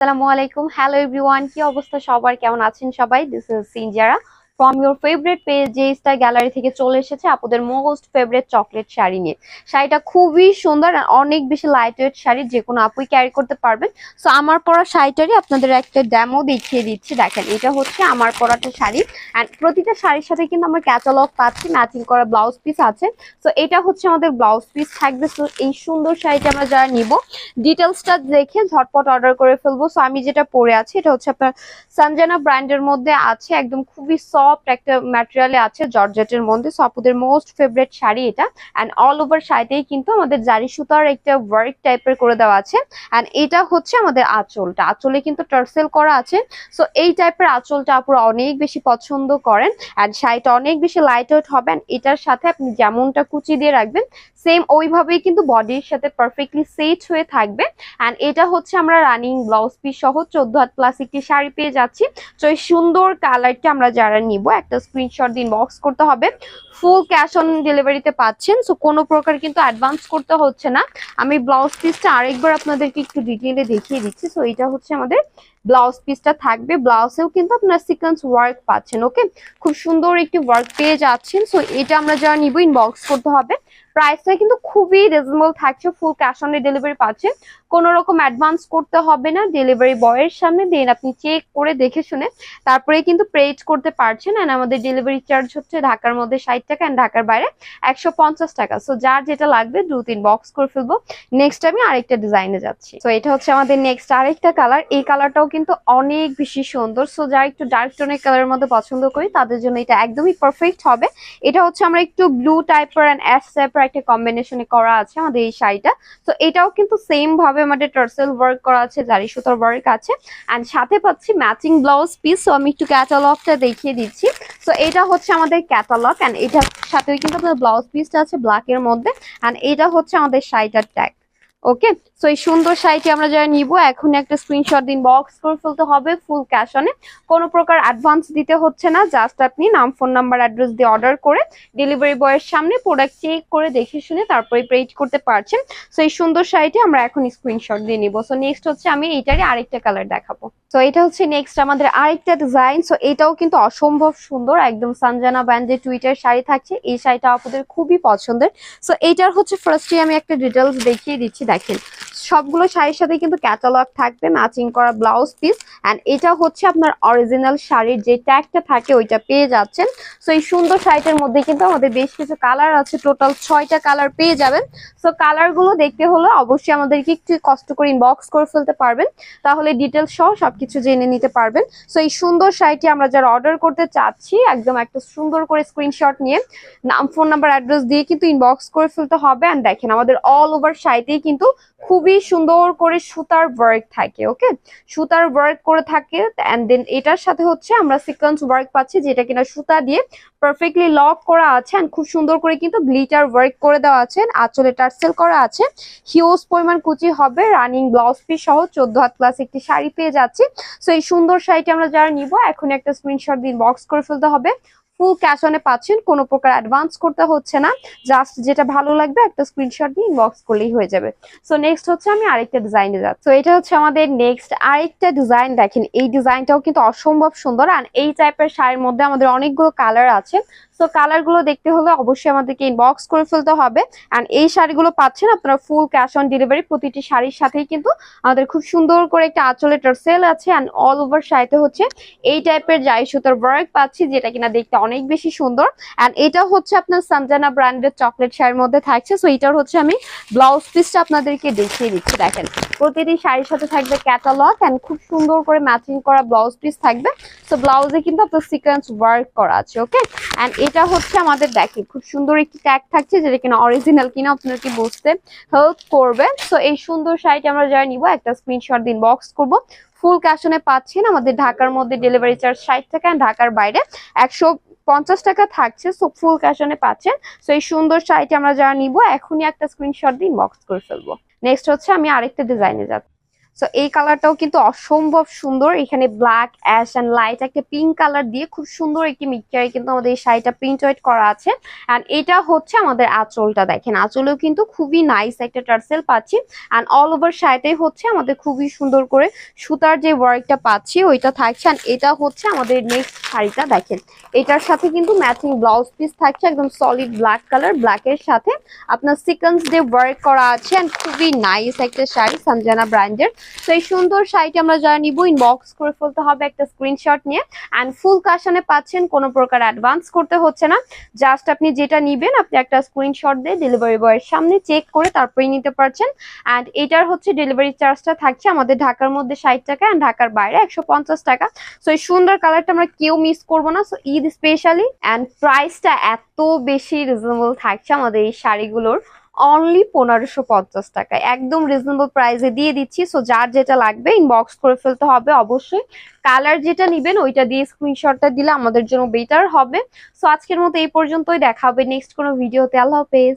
আসসালামু আলাইকুম। Hello everyone কি অবস্থা সবার? কেমন আছেন সবাই? দিস ইজ সিনজারা ফ্রম ইউর ফেভারিট পেজ যে স্টার গ্যালারি থেকে চলে এসেছে আপনাদের মোস্ট ফেভারিট চকলেট শাড়ি নিয়ে। শাড়িটা খুবই সুন্দর অনেক বেশি লাইট ওয়েট শাড়ি, যে কোনো আপুই ক্যারি করতে পারবেন। সো আমার পরা শাড়িটারই আপনাদের একটা ড্যামো দেখিয়ে দিচ্ছি। দেখেন, এটা হচ্ছে আমার পরাটা শাড়ি। অ্যান্ড প্রতিটা শাড়ির সাথে কিন্তু আমার ক্যাটালগ পাচ্ছি ম্যাচিং করা ব্লাউজ পিস আছে। সো এটা হচ্ছে আমাদের ব্লাউজ পিস থাকবে। সো এই সুন্দর শাড়িটা আমরা যারা নিব ডিটেলসটা দেখে ঝটপট অর্ডার করে ফেলব। সো আমি যেটা পরে আছি, এটা হচ্ছে আপনার সঞ্জানা ব্র্যান্ডের মধ্যে আছে। একদম খুবই সফট একটা ম্যাটেরিয়ালে আছে জর্জেটের মধ্যে। সো আপুদের মোস্ট ফেভারিট শাড়ি এটা। অ্যান্ড অল ওভার শাড়িতেই কিন্তু আমাদের জারি সুতার একটা ওয়ার্ক টাইপের করে দেওয়া আছে। অ্যান্ড এটা হচ্ছে আমাদের আঁচলটা। আঁচলে কিন্তু টার্সেল করা আছে। সো এই টাইপের আঁচলটা আপুরা অনেক বেশি পছন্দ করেন। অ্যান্ড শাড়িটা অনেক বেশি লাইট ওয়েট হবে এটার সাথে আপনি যেমনটা কুচি দিয়ে রাখবেন সেম ওইভাবেই কিন্তু বডির সাথে পারফেক্টলি সেট হয়ে থাকবে। অ্যান্ড এটা হচ্ছে আমরা রানিং ব্লাউজ পিস সহ চোদ্দ হাত প্লাস একটি শাড়ি পেয়ে যাচ্ছি। তো এই সুন্দর কালারটা আমরা যারা নিব একটা স্ক্রিনশট দিন বক্স করতে হবে। ফুল ক্যাশ অন ডেলিভারিতে পাচ্ছেন সো কোনো প্রকার কিন্তু অ্যাডভান্স করতে হচ্ছে না। আমি ব্লাউজ পিসটা আরেকবার আপনাদেরকে একটু ডিটেইলে দেখিয়ে দিচ্ছি সো এটা হচ্ছে আমাদের ব্লাউজ পিসটা থাকবে। ব্লাউজেও কিন্তু আপনার সিকোয়েন্স ওয়ার্ক পাচ্ছেন ওকে খুব সুন্দর একটি ওয়ার্ক পেয়ে যাচ্ছেন। সো এটা আমরা যারা নিব ইনবক্স করতে হবে। প্রাইসটা কিন্তু খুবই রিজনেবল থাকছে ফুল ক্যাশ অন ডেলিভারি পাচ্ছেন। কোনো রকম অ্যাডভান্স করতে হবে না ডেলিভারি বয়ের সামনে। দেন আপনি চেক করে দেখে শুনে তারপরে কিন্তু পেড করতে পারছেন। অ্যান্ড আমাদের ডেলিভারি চার্জ হচ্ছে ঢাকার মধ্যে ষাট টাকা অ্যান্ড ঢাকার বাইরে একশো পঞ্চাশ টাকা। সো যার যেটা লাগবে দু তিন বক্স করে ফেলব। নেক্সট আমি আরেকটা ডিজাইনে যাচ্ছি। তো এটা হচ্ছে আমাদের নেক্সট আরেকটা কালার এই কালারটাও কিন্তু অনেক বেশি সুন্দর। সো যারা একটু ডার্ক টোনের কালারের মধ্যে পছন্দ করি, তাদের জন্য এটা একদমই পারফেক্ট হবে। এটা হচ্ছে আমরা একটু ব্লু টাইপের অ্যান্ড অ্যাশ টাইপের একটা কম্বিনেশনে করা আছে আমাদের এই শাড়িটা। তো এটাও কিন্তু সেম ভাবে আমাদের টার্সেল ওয়ার্ক করা আছে, জারি সুতার ওয়ার্ক আছে। অ্যান্ড সাথে পাচ্ছি ম্যাচিং ব্লাউজ পিস সো আমি একটু ক্যাটালগটা দেখিয়ে দিচ্ছি। সো এটা হচ্ছে আমাদের ক্যাটালগ অ্যান্ড এটার সাথেও কিন্তু আপনার ব্লাউজ পিসটা আছে ব্ল্যাকের মধ্যে। অ্যান্ড এটা হচ্ছে আমাদের শাড়িটার ট্যাগ ওকে সো এই সুন্দর শাড়িটি আমরা যারা নিব এখন একটা স্ক্রিনশট দিন বক্স করে ফেলতে হবে ফুল ক্যাশ অনে কোনো প্রকার অ্যাডভান্স দিতে হচ্ছে না জাস্ট আপনি নাম ফোন নাম্বার অ্যাড্রেস দিয়ে অর্ডার করে ডেলিভারি বয়ের সামনে প্রোডাক্ট চেক করে দেখে শুনে তারপরে পেড করতে পারছেন। সো এই সুন্দর শাড়িটি আমরা এখন স্ক্রিনশট দিয়ে নিব। সো নেক্সট হচ্ছে আমি এইটারই আরেকটা কালার দেখাবো। তো এটা হচ্ছে নেক্সট আমাদের আরেকটা ডিজাইন সো এটাও কিন্তু অসম্ভব সুন্দর, একদম সানজানা ব্যান্ডের টুইটার শাড়ি থাকছে। এই শাড়িটা আপনাদের খুবই পছন্দের। সো এইটার হচ্ছে ফার্স্টে আমি একটা ডিটেলস দেখিয়ে দিচ্ছি, দেখেন। সবগুলো শাড়ির সাথে কিন্তু ক্যাটালগ থাকবে ম্যাচিং করা ব্লাউজ পিস অ্যান্ড এটা হচ্ছে আপনার অরিজিনাল শাড়ির যে ট্যাগটা থাকে ওইটা পেয়ে যাচ্ছেন। সো এই সুন্দর শাড়িটার মধ্যে কিন্তু আমাদের বেশ কিছু কালার আছে টোটাল ছয়টা কালার পেয়ে যাবেন। সো কালারগুলো দেখতে হলে অবশ্যই আমাদেরকে একটু কষ্ট করে ইনবক্স করে ফেলতে পারবেন। তাহলে ডিটেলস সহ সবকিছু জেনে নিতে পারবেন। সো এই সুন্দর শাড়িটি আমরা যারা অর্ডার করতে চাচ্ছি, একদম একটা সুন্দর করে স্ক্রিনশট নিয়ে, নাম ফোন নাম্বার অ্যাড্রেস দিয়ে কিন্তু ইনবক্স করে ফেলতে হবে। অ্যান্ড দেখেন, আমাদের অল ওভার শাড়িতেই কিন্তু খুবই সুন্দর করে সুতার ওয়ার্ক থাকে ওকে সুতার ওয়ার্ক করে থাকে অ্যান্ড দেন এটার সাথে হচ্ছে আমরা সিকোয়েন্স ওয়ার্ক পাচ্ছি যেটা কিনা সুতা দিয়ে পারফেক্টলি লক করা আছে অ্যান্ড খুব সুন্দর করে কিন্তু গ্লিটার ওয়ার্ক করে দেওয়া আছে আঁচলে টার্সেল করা আছে। হিউজ পরিমাণ কুচি হবে রানিং ব্লাউজ পিস সহ চোদ্দ হাত ক্লাস একটি শাড়ি পেয়ে যাচ্ছি। সো এই সুন্দর শাড়িটি আমরা যারা নিব এখন একটা স্ক্রিনশট দিয়ে বক্স করে ফেলতে হবে। ফুল ক্যাশ অনে পাচ্ছেন, কোনো প্রকার অ্যাডভান্স করতে হচ্ছে না। জাস্ট যেটা ভালো লাগবে, একটা স্ক্রিনশট দিয়ে ইনবক্স করলেই হয়ে যাবে। সো নেক্সট হচ্ছে আমি আরেকটা ডিজাইনে যাচ্ছি। তো এটা হচ্ছে আমাদের নেক্সট আরেকটা ডিজাইন দেখেন, এই ডিজাইনটাও কিন্তু অসম্ভব সুন্দর। আর এই টাইপের শাড়ির মধ্যে আমাদের অনেকগুলো কালার আছে। সো কালারগুলো দেখতে হলে অবশ্যই আমাদেরকে ইনবক্স করে ফেলতে হবে। অ্যান্ড এই শাড়িগুলো পাচ্ছেন আপনারা ফুল ক্যাশ অন ডেলিভারি প্রতিটি শাড়ির সাথেই কিন্তু আমাদের খুব সুন্দর করে একটা আঁচলে টার্সেল আছে। অ্যান্ড অল ওভার শাড়িতে হচ্ছে এই টাইপের জাই সুতার ওয়ার্ক পাচ্ছি, যেটা কিনা দেখতে অনেক বেশি সুন্দর। অ্যান্ড এটা হচ্ছে আপনার সানজানা ব্র্যান্ডের চকলেট শাড়ির মধ্যে থাকছে। সো এটার হচ্ছে আমি ব্লাউজ পিসটা আপনাদেরকে দেখিয়ে দিচ্ছি। দেখেন, প্রতিটি শাড়ির সাথে থাকবে ক্যাটালগ অ্যান্ড খুব সুন্দর করে ম্যাচিং করা ব্লাউজ পিস থাকবে। সো ব্লাউজে কিন্তু আপনার সিকোয়েন্স ওয়ার্ক করা আছে ওকে অ্যান্ড এটা হচ্ছে আমাদের দেখেন, খুব সুন্দর একটি ট্যাগ থাকছে যেটা কিনা অরিজিনাল কিনা আপনাদেরকে বুঝতে হেল্প করবে। সো এই সুন্দর শাড়িটা আমরা যারা নিব, একটা স্ক্রিনশট দিন বক্স করব। ফুল ক্যাশনে পাচ্ছেন আমাদের ঢাকার মধ্যে ডেলিভারি চার্জ ষাট টাকা ঢাকার বাইরে একশো পঞ্চাশ টাকা থাকছে সো ফুল ক্যাশনে পাচ্ছেন। সো এই সুন্দর শাড়িটি আমরা যারা নিব, এখনই একটা স্ক্রিনশট দিয়ে বক্স করে ফেলব। নেক্সট হচ্ছে আমি আরেকটা ডিজাইনে যাচ্ছি। সো এই কালারটাও কিন্তু অসম্ভব সুন্দর। এখানে ব্ল্যাক অ্যাশ অ্যান্ড লাইট একটা পিঙ্ক কালার দিয়ে খুব সুন্দর একটি মিক্সচারে কিন্তু আমাদের এই শাড়িটা প্রিন্ট ওয়েট করা আছে। অ্যান্ড এটা হচ্ছে আমাদের আঁচলটা দেখেন। আঁচলেও কিন্তু খুবই নাইস একটা টার্সেল পাচ্ছি। অ্যান্ড অল ওভার শাড়িটাই হচ্ছে আমাদের খুবই সুন্দর করে সুতার যে ওয়ার্কটা পাচ্ছি, ওইটা থাকছে। অ্যান্ড এটা হচ্ছে আমাদের নেক্সট শাড়িটা দেখেন। এটার সাথে কিন্তু ম্যাচিং ব্লাউজ পিস থাকছে, একদম সলিড ব্ল্যাক কালার ব্ল্যাকের সাথে। আপনার সিকন্স দিয়ে ওয়ার্ক করা আছে। অ্যান্ড খুবই নাইস একটা শাড়ি সঞ্জানা ব্র্যান্ডের তো এই সুন্দর শাড়িটি আমরা যারা নিব ইনবক্স করে ফেলতে হবে একটা স্ক্রিনশট নিয়ে। অ্যান্ড ফুল কাশনে পাচ্ছেন কোনো প্রকার অ্যাডভান্স করতে হচ্ছে না। জাস্ট আপনি যেটা নিবেন, আপনি একটা স্ক্রিনশট দিয়ে ডেলিভারি বয়ের সামনে চেক করে তারপরেই নিতে পারছেন। অ্যান্ড এটার হচ্ছে ডেলিভারি চার্জটা থাকছে আমাদের ঢাকার মধ্যে ষাট টাকা অ্যান্ড ঢাকার বাইরে একশো পঞ্চাশ টাকা। সো এই সুন্দর কালারটা আমরা কেউ মিস করব না। সো ঈদ স্পেশালি অ্যান্ড প্রাইসটা এত বেশি রিজনেবল থাকছে আমাদের এই শাড়িগুলোর। অনলি পনেরোশো পঞ্চাশ টাকা। একদম রিজনেবল প্রাইসে দিয়ে দিচ্ছি। সো যার যেটা লাগবে ইনবক্স করে ফেলতে হবে অবশ্যই। কালার যেটা নিবেন, ওইটা দিয়ে স্ক্রিনশটটা দিলে আমাদের জন্য বেটার হবে। সো আজকের মতো এই পর্যন্তই। দেখা হবে নেক্সট কোনো ভিডিওতে আল্লাহ হাফেজ।